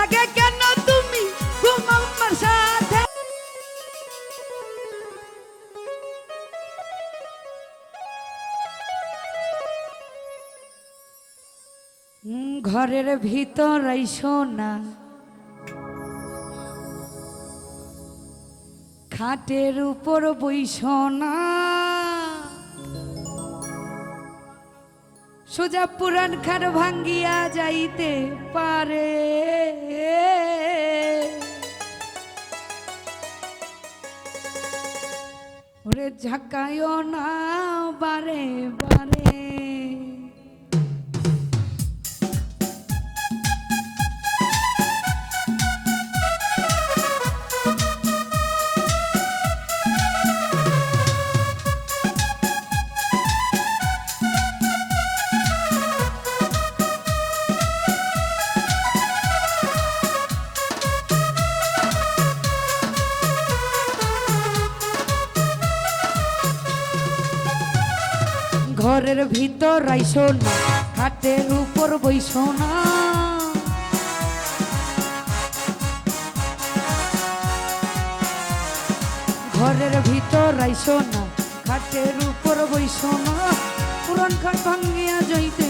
লাগে কেন তুমি ঘুমাও আমার সাথে? ঘরের ভিতর না। খাটের উপর বৈশনা সোজা পুরান খান ভাঙ্গিয়া যাইতে পারে। ওরে ঝাঁকায় না বারে বারে। ঘরের ভিতর আইসো না, খাটের উপর বইসো না। ঘরের ভিতর আইসো না, খাটের উপর বইসো না। পুরান খাট ভাঙ্গিয়া যাইতে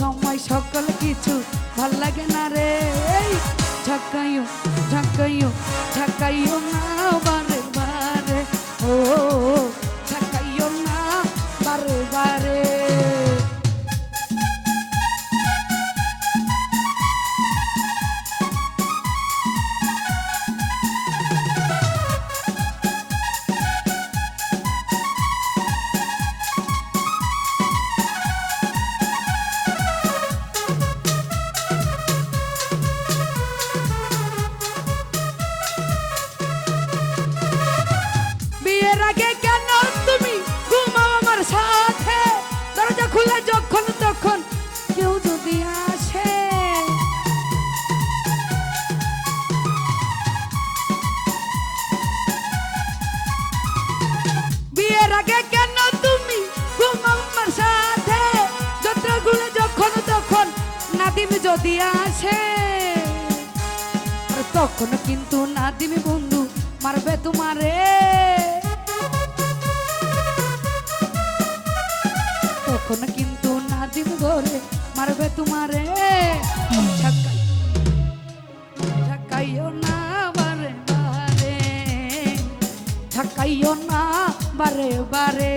সময় সকল কিছু ভালো লাগে না রে। এই ঝাঁকাইও ঝাঁকাইও ঝাঁকাইও না বারে বারে। ও যদি আসে, আর তখন কিন্তু নাদিম বন্ধু মারবে তোমারে। তখন কিন্তু নাদিম ঘরে মারবে তোমারে। ঝাঁকাই ঝাঁকাইও না বারে বারে, ঝাঁকাইও না বারে বারে।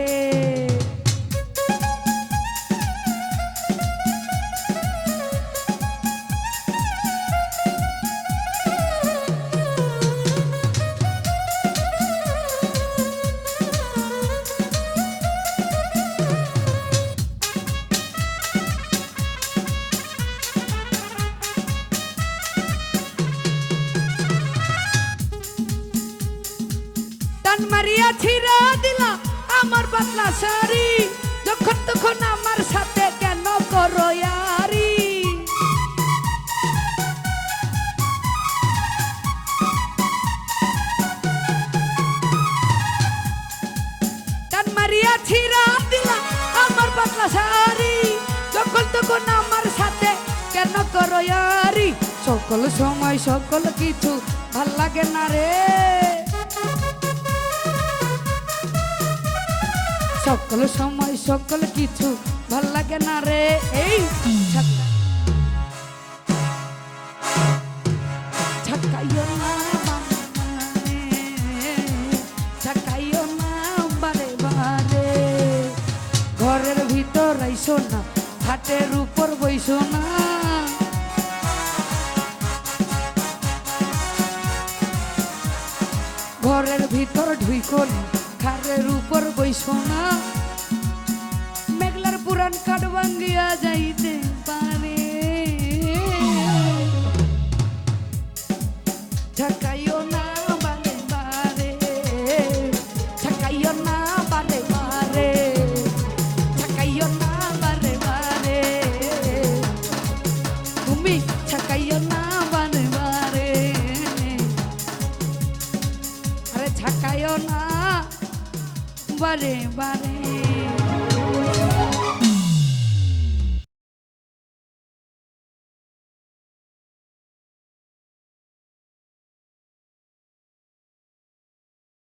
পাতলা শাড়ি, যখন তখন আমার সাথে কেন করো ইয়ারি? টান মারিয়া ছিড়া দিলা আমার পাতলা শাড়ি, যখন তখন আমার সাথে কেন করো ইয়ারি? সকল সময় সকল কিছু ভালো লাগে না রে। সকল সময় সকল কিছু ভালো লাগে না রে। এই ঘরের ভিতর আইসো না, হাটের উপর বইসো না। ঘরের ভিতর ঢুইকো না খারের উপর বইসো না। মেঘলার পুরান কাঠ ভাঙ্গিয়া যাইতে Música